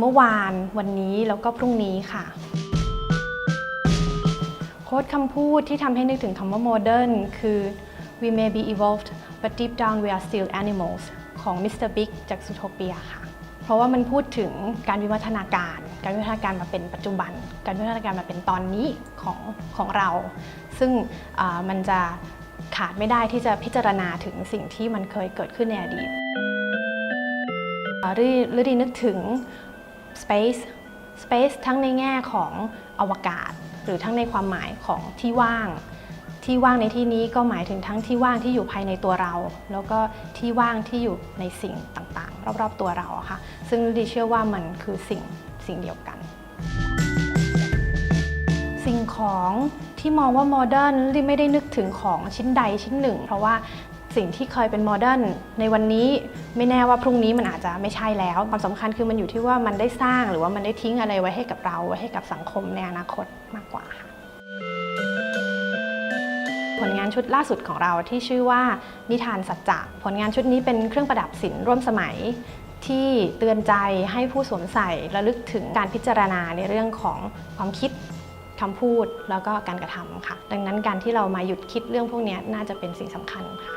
เมื่อวานวันนี้แล้วก็พรุ่งนี้ค่ะ โค้ดคำพูดที่ทำให้นึกถึงคำว่า modern คือ we may be evolved but deep down we are still animals ของ Mr. Big จาก Zootopia ค่ะ เพราะว่ามันพูดถึงการวิวัฒนาการ การวิวัฒนาการมาเป็นปัจจุบัน การวิวัฒนาการมาเป็นตอนนี้ของของเรา ซึ่งมันจะขาดไม่ได้ที่จะพิจารณาถึงสิ่งที่มันเคยเกิดขึ้นในอดีตอ่าฤดีฤดีนึกถึง space space ทั้งในแง่ของอวกาศ หรือทั้งในความหมายของที่ว่าง ที่ว่างในที่นี้ก็หมายถึงทั้งที่ว่างที่อยู่ภายในตัวเรา แล้วก็ที่ว่างที่อยู่ในสิ่งต่างๆ รอบๆตัวเราค่ะ ซึ่งดิเชื่อว่ามันคือสิ่งสิ่งเดียวกัน สิ่งของที่มองว่าโมเดิร์นลิไม่ได้นึกถึงของชิ้นใดชิ้นหนึ่ง เพราะว่า สิ่งที่เคยเป็นโมเดิร์นในวันนี้ไม่แน่ว่าพรุ่งนี้มันอาจจะไม่ใช่แล้ว ความสำคัญคือมันอยู่ที่ว่ามันได้สร้างหรือว่ามันได้ทิ้งอะไรไว้ให้กับเราไว้ให้กับสังคมในอนาคตมากกว่าค่ะผลงานชุดล่าสุดของเราที่ชื่อว่านิทานสัจจะผลงานชุดนี้เป็นเครื่องประดับศิลป์ร่วมสมัย ที่เตือนใจให้ผู้สวมใส่ระลึกถึงการพิจารณาในเรื่องของความคิดคำพูดแล้วก็การกระทำค่ะ ดังนั้นการที่เรามาหยุดคิดเรื่องพวกนี้น่าจะเป็นสิ่งสำคัญค่ะ